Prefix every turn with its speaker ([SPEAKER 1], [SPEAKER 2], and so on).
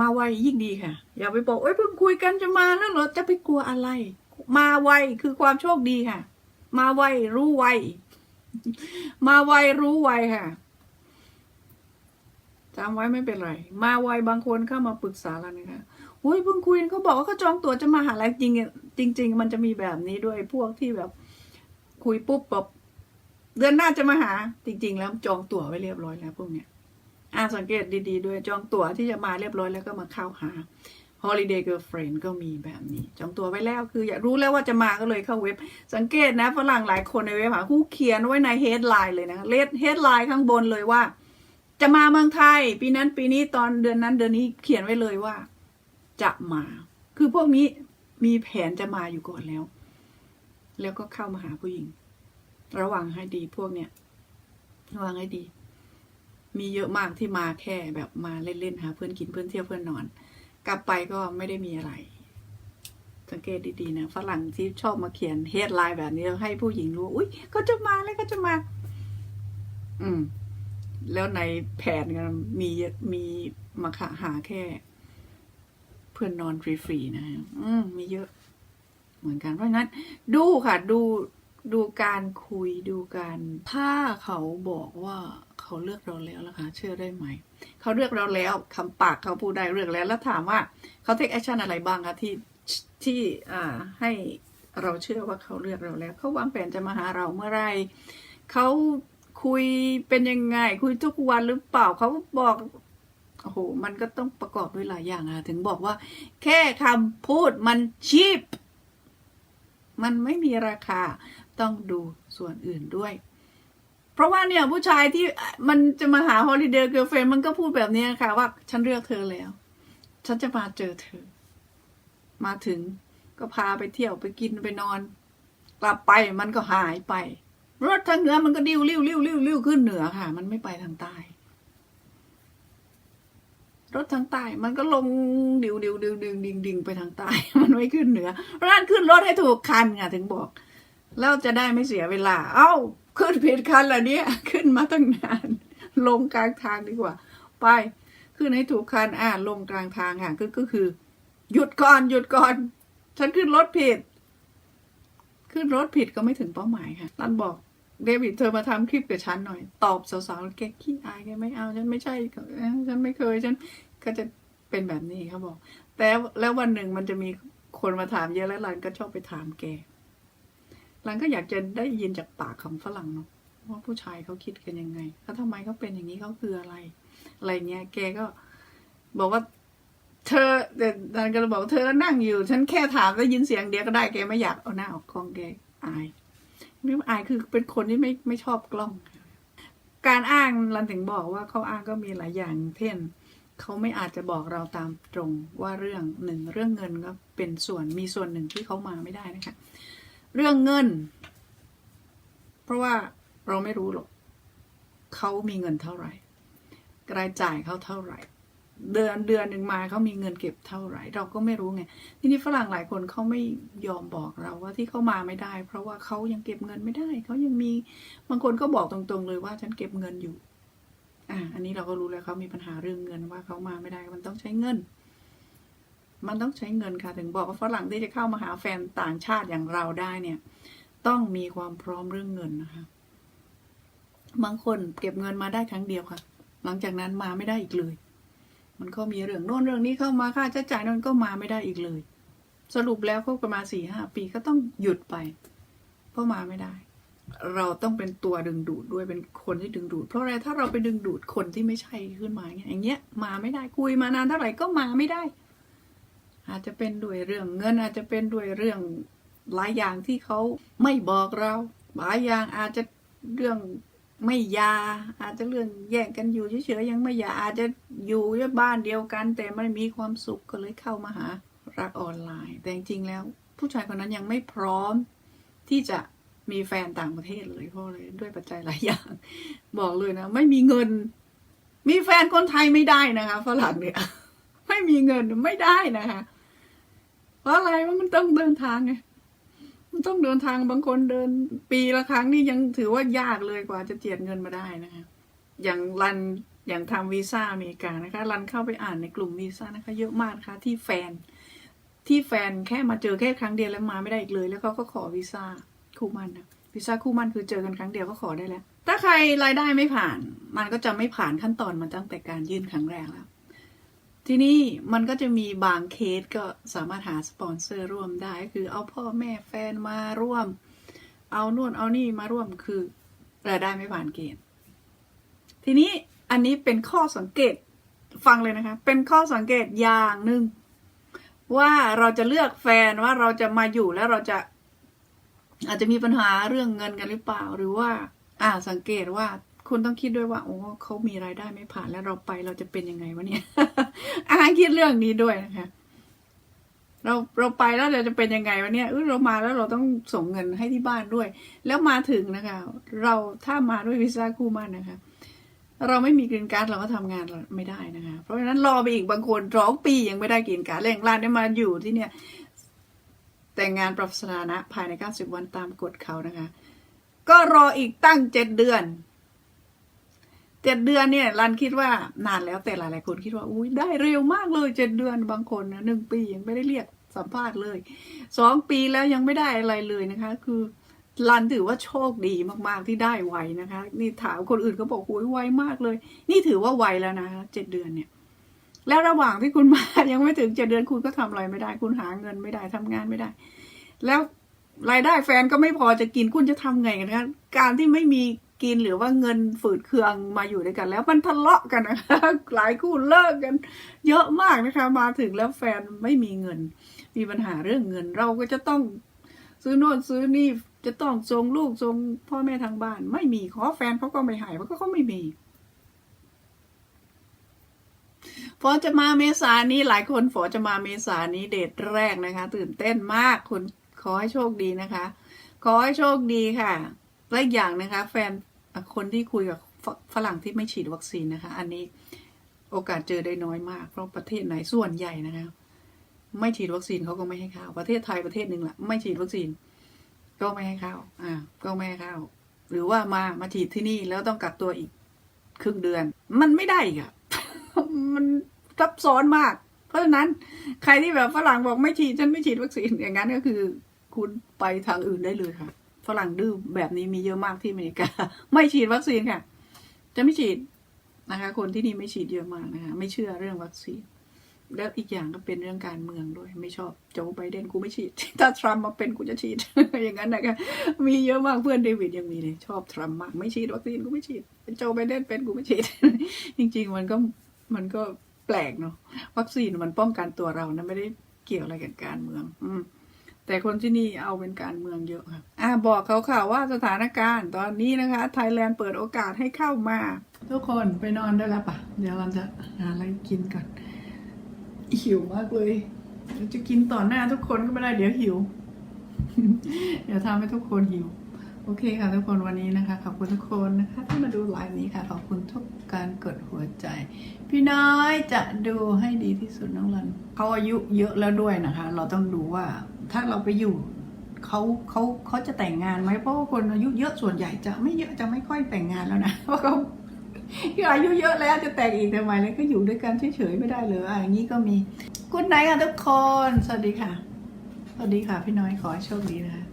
[SPEAKER 1] มาไวยิ่งดีค่ะ อย่าไปบอกเอ้ยเพิ่งคุยกันจะมาแล้วเหรอจะไปกลัวอะไร มาไวคือความโชคดีค่ะ มาไวรู้ไว มาไวรู้ไวค่ะจำไว้ไม่เป็นไร มาไวบางคนเข้ามาปรึกษาเราเนี่ยค่ะโอ้ยเพิ่งคุยเขาบอกว่าเขาจองตั๋วจะมาหาลัยจริงจริงมันจะมีแบบนี้ด้วยพวกที่แบบ คุยปุ๊บแบบเดือนหน้าจะมาหา จริง ๆ แล้วจองตั๋วไว้เรียบร้อยแล้วพวกเนี้ย อ่าสังเกตดีๆ ด้วยจองตั๋วที่จะมาเรียบร้อยแล้วก็มาเข้าหา Holiday Girlfriend ก็มีแบบนี้ จองตั๋วไว้แล้วคืออยากรู้แล้วว่าจะมาก็เลยเข้าเว็บ สังเกตนะฝรั่งหลายคนในเว็บหาคู่เขียนไว้ใน headline เลยนะเลด headline ข้างบนเลยว่า จะมาเมืองไทย ปีนั้นปีนี้ตอนเดือนนั้นเดือนนี้เขียนไว้เลยว่า จะมา คือพวกนี้มีแผนจะมาอยู่ก่อนแล้ว แล้วก็เข้ามาหาผู้หญิง ระวังให้ดีพวกเนี้ยระวังให้ดี มีเยอะมากที่มาแค่แบบมาเล่นๆหาเพื่อนกินเพื่อนเที่ยวเพื่อนนอน กลับไปก็ไม่ได้มีอะไร สังเกตดีๆนะฝรั่งที่ชอบมาเขียนเฮดไลน์แบบนี้ให้ผู้หญิงรู้ อุ้ยเขาจะมาแล้วเขาจะมา อืม แล้วในแผนกันมีมีมาหาแค่ เพื่อนนอนฟรีๆนะฮะอืมมีเยอะ เหมือนกันเพราะนั้น ดูค่ะ ดูดูการคุยดูการถ้าเขาบอกว่า เขาเลือกเราแล้วล่ะคะเชื่อได้ไหม เขาเลือกเราแล้วคำปากเขาพูดได้เลือกแล้วแล้วถามว่าเขาเทคแอคชั่นอะไรบ้างคะที่ที่ให้เราเชื่อว่าเขาเลือกเราแล้ว เขาวางแผนจะมาหาเราเมื่อไรเขาคุยเป็นยังไง คุยทุกวันหรือเปล่าเขาบอกโอ้โหมันก็ต้องประกอบด้วยหลายอย่างอะถึงบอกว่า แค่คำพูดมันชีพมันไม่มีราคาต้องดูส่วนอื่นด้วย เพราะว่าเนี่ยผู้ชายที่มันจะมาหาฮอลิเดย์เกิร์ลเฟนมันก็พูดแบบนี้ค่ะว่า ฉันเลือกเธอแล้ว ฉันจะมาเจอเธอ มาถึงก็พาไปเที่ยวไปกินไปนอน กลับไปมันก็หายไป รถทางเหนือมันก็ดิ้วลิ้วลิ้วลิ้วลิ้วขึ้นเหนือค่ะ มันไม่ไปทางใต้ รถทางใต้ มันก็ลงดิวดิวดิวดิวดิงดิงไปทางใต้ มันไม่ขึ้นเหนือเพราะฉะนั้นขึ้นรถให้ถูกคันค่ะถึงบอก แล้วจะได้ไม่เสียเวลา เอ้า ขึ้นผิดคันแล้วเนี่ยขึ้นมาตั้งนาน ลงกลางทางดีกว่า ไปขึ้นให้ถูกคันอ่าลงกลางทางค่ะก็ก็คือ หยุดก่อนหยุดก่อน ฉันขึ้นรถผิด ขึ้นรถผิดก็ไม่ถึงเป้าหมายค่ะตันบอกเดวิดเธอมาทำคลิปกับฉันหน่อย ตอบสาวๆแกขี้อายแกไม่เอาฉันไม่ใช่ฉันไม่เคยฉันก็จะเป็นแบบนี้เขาบอก แต่แล้ววันหนึ่งมันจะมีคนมาถามเยอะแล้วหลันก็ชอบไปถามแก หลังก็อยากจะได้ยินจากปากของฝรั่งเนาะว่าผู้ชายเขาคิดกันยังไงเขาทำไมเขาเป็นอย่างนี้เขาคืออะไร อะไรเงี้ย แกก็บอกว่า เธอแต่ดันก็เลยบอกเธอนั่งอยู่ ฉันแค่ถามได้ยินเสียงเดียวก็ได้แกไม่อยากเอาหน้าออกกล้องแกอายไม่อายคือเป็นคนที่ไม่ไม่ชอบกล้อง การอ้างรันถึงบอกว่าเขาอ้างก็มีหลายอย่าง เช่นเขาไม่อาจจะบอกเราตามตรงว่าเรื่องหนึ่งเรื่องเงินก็เป็นส่วนมีส่วนหนึ่งที่เขามาไม่ได้นะคะ เรื่องเงิน เพราะว่าเราไม่รู้หรอกเขามีเงินเท่าไหร่ รายจ่ายเขาเท่าไหร่ เดือนเดือนหนึ่งมาเขามีเงินเก็บเท่าไหร่ เราก็ไม่รู้ไงทีนี้ฝรั่งหลายคนเขาไม่ยอมบอกเราว่าที่เขามาไม่ได้ เพราะว่าเขายังเก็บเงินไม่ได้เขายังมีบางคนก็บอกตรงๆเลยว่าฉันเก็บเงินอยู่อ่าอันนี้เราก็รู้แล้วเขามีปัญหาเรื่องเงินว่าเขามาไม่ได้มันต้องใช้เงิน มันต้องใช้เงินค่ะ ถึงบอกว่าฝรั่งที่จะเข้ามาหาแฟนต่างชาติอย่างเราได้เนี่ย ต้องมีความพร้อมเรื่องเงินนะคะ บางคนเก็บเงินมาได้ครั้งเดียวค่ะ หลังจากนั้นมาไม่ได้อีกเลย มันก็มีเรื่องโน่นเรื่องนี้เข้ามาค่าใช้จ่ายนั้นก็มาไม่ได้อีกเลย สรุปแล้วคบกันมาสี่ห้าปีก็ต้องหยุดไปเพราะมาไม่ได้ เราต้องเป็นตัวดึงดูดด้วยเป็นคนที่ดึงดูด เพราะอะไรถ้าเราไปดึงดูดคนที่ไม่ใช่ขึ้นมาอย่างเงี้ยมาไม่ได้คุยมานานเท่าไหร่ก็มาไม่ได้ อาจจะเป็นด้วยเรื่องเงินอาจจะเป็นด้วยเรื่องหลายอย่างที่เขาไม่บอกเราหลายอย่างอาจจะเรื่องไม่ยา อาจจะเรื่องแย่งกันอยู่เฉยๆยังไม่ยาอาจจะอยู่ในบ้านเดียวกัน แต่ไม่มีความสุขก็เลยเข้ามาหารักออนไลน์ แต่จริงๆแล้ว ผู้ชายคนนั้นยังไม่พร้อมที่จะมีแฟนต่างประเทศเลยเพราะเลยด้วยปัจจัยหลายอย่าง บอกเลยนะ ไม่มีเงิน มีแฟนคนไทยไม่ได้นะคะฝรั่งเนี่ยไม่มีเงินไม่ได้นะคะ ราะอะไรว่ามันต้องเดินทางไง มันต้องเดินทางบางคนเดิน ปีละครั้งนี่ยังถือว่ายากเลยกว่าจะเจียดเงินมาได้นะคะ อย่างรันอย่างทำวีซ่าอเมริกานะคะ รันเข้าไปอ่านในกลุ่มวีซ่านะคะ เยอะมากนะคะที่แฟน ที่แฟนแค่มาเจอแค่ครั้งเดียวแล้วมาไม่ได้อีกเลย แล้วเขาก็ขอวีซ่าคู่มันนะวีซ่าคู่มันคือเจอกันครั้งเดียวก็ขอได้แล้ว ถ้าใครรายได้ไม่ผ่าน มันก็จะไม่ผ่านขั้นตอนมาตั้งแต่การยื่นครั้งแรกแล้ว ทีนี้มันก็จะมีบางเคสก็สามารถหาสปอนเซอร์ร่วมได้ คือเอาพ่อแม่แฟนมาร่วม เอานู่นเอานี่มาร่วมคือรายได้ไม่ผ่านเกณฑ์ ทีนี้อันนี้เป็นข้อสังเกตฟังเลยนะคะ เป็นข้อสังเกตอย่างหนึ่งว่าเราจะเลือกแฟนว่าเราจะมาอยู่แล้วเราจะอาจจะมีปัญหาเรื่องเงินกันหรือเปล่า หรือว่า อ่าสังเกตว่า คุณต้องคิดด้วยว่าโอ้เขามีรายได้ไม่ผ่านแล้วเราไปเราจะเป็นยังไงวะเนี่ยอ่าคิดเรื่องนี้ด้วยนะคะเราเราไปแล้วเราจะเป็นยังไงวะเนี่ยเอยเรามาแล้วเราต้องส่งเงินให้ที่บ้านด้วย แล้วมาถึงนะคะ เราถ้ามาด้วยวีซ่าคู่มั่นนะคะ เราไม่มีกรีนการ์ดเราก็ทำงานไม่ได้นะคะ เพราะฉะนั้นรอไปอีกบางคนร้องปียังไม่ได้กรีนการ์ดแรงลานได้มาอยู่ที่เนี่ย แต่งงานปรับสถานะภายใน 90 วันตามกฎเขานะคะ ก็รออีกตั้งเจ็ดเดือน เจ็ดเดือนเนี่ยรันคิดว่านานแล้วแต่หลายๆคนคิดว่าอุ้ยได้เร็วมากเลยเจ็ดเดือนบางคนนะหนึ่งปียังไม่ได้เรียกสัมภาษณ์เลยสองปีแล้วยังไม่ได้อะไรเลยนะคะ คือรันถือว่าโชคดีมากๆที่ได้ไวนะคะ นี่ถามคนอื่นก็บอกโอ้ยไวมากเลย นี่ถือว่าไวแล้วนะเจ็ดเดือนเนี่ยแล้วระหว่างที่คุณมายังไม่ถึงเจ็ดเดือนคุณก็ทำอะไรไม่ได้ คุณหาเงินไม่ได้ทำงานไม่ได้ แล้วรายได้แฟนก็ไม่พอจะกินคุณจะทำไงกันคะการที่ไม่มี กินหรือว่าเงินฝืดเคืองมาอยู่ด้วยกัน แล้วมันทะเลาะกันนะคะหลายคู่เลิกกัน เยอะมากนะคะ มาถึงแล้วแฟนไม่มีเงิน มีปัญหาเรื่องเงิน เราก็จะต้องซื้อโน่นซื้อนี่จะต้องส่งลูกส่งพ่อแม่ทางบ้าน ไม่มีขอแฟนเขาก็ไม่หายเพราะเขาไม่มีฝอจะมาเมษานี้หลายคนฝอจะมาเมษานี้เดทแรกนะคะ ตื่นเต้นมากคุณขอให้โชคดีนะคะ ขอให้โชคดีค่ะ และอีกอย่างนะคะแฟนคนที่คุยกับฝรั่งที่ไม่ฉีดวัคซีนนะคะ อันนี้โอกาสเจอได้น้อยมาก เพราะประเทศไหนส่วนใหญ่นะคะ ไม่ฉีดวัคซีนเขาก็ไม่ให้เข้าประเทศไทยประเทศหนึ่งแหละไม่ฉีดวัคซีน ก็ไม่ให้เข้าอ่าก็ไม่ให้เข้าหรือว่ามามาฉีดที่นี่แล้วต้องกักตัวอีกครึ่งเดือน มันไม่ได้อีกอะมันซับซ้อนมาก เพราะฉะนั้นใครที่แบบฝรั่งบอกไม่ฉีดฉันไม่ฉีดวัคซีนอย่างนั้นก็คือ คุณไปทางอื่นได้เลยค่ะ ฝรั่งดื้อแบบนี้มีเยอะมากที่อเมริกา ไม่ฉีดวัคซีนค่ะ จะไม่ฉีดนะคะ คนที่นี่ไม่ฉีดเยอะมากนะคะ ไม่เชื่อเรื่องวัคซีน แล้วอีกอย่างก็เป็นเรื่องการเมืองด้วย ไม่ชอบโจไบเดนกูไม่ฉีด ถ้าทรัมป์มาเป็นกูจะฉีด อย่างนั้นนะคะ มีเยอะมากเพื่อนเดวิดยังมีเลยชอบทรัมป์มาก ไม่ฉีดวัคซีนกูไม่ฉีดโจไบเดนเป็นกูไม่ฉีด จริง ๆ มันก็มันก็แปลกเนาะ วัคซีนมันป้องกันตัวเรานะไม่ได้เกี่ยวอะไรกับการเมือง อืม แต่คนที่นี่เอาเป็นการเมืองเยอะค่ะอ่าบอกเขาค่ะว่าสถานการณ์ตอนนี้นะคะ ไทยแลนด์เปิดโอกาสให้เข้ามา ทุกคนไปนอนได้แล้วปะเดี๋ยวเราจะหาอะไรกินก่อนหิวมากเลยเจะกินต่อหน้าทุกคนก็ไม่ได้เดี๋ยวหิว เดี๋ยวทำให้ทุกคนหิว โอเคค่ะทุกคนวันนี้นะคะ ขอบคุณทุกคนนะคะที่มาดูไลฟ์นี้ค่ะ ขอบคุณทุกการกดหัวใจ พี่น้อยจะดูให้ดีที่สุดน้องรันเขาอายุเยอะแล้วด้วยนะคะ เราต้องดูว่า ถ้าเราไปอยู่เขาเขาเขาจะแต่งงานไหมเพราะว่าคนอายุเยอะส่วนใหญ่จะไม่เยอะจะไม่ค่อยแต่งงานแล้วนะเพราะเขาคืออายุเยอะแล้วจะแต่งอีกทำไมเลยก็อยู่ด้วยกันเฉยๆไม่ได้เลยอะอย่างนี้ก็มีกุ๊ดไนท์ค่ะทุกคน สวัสดีค่ะ สวัสดีค่ะพี่น้อยขอให้โชคดีนะคะ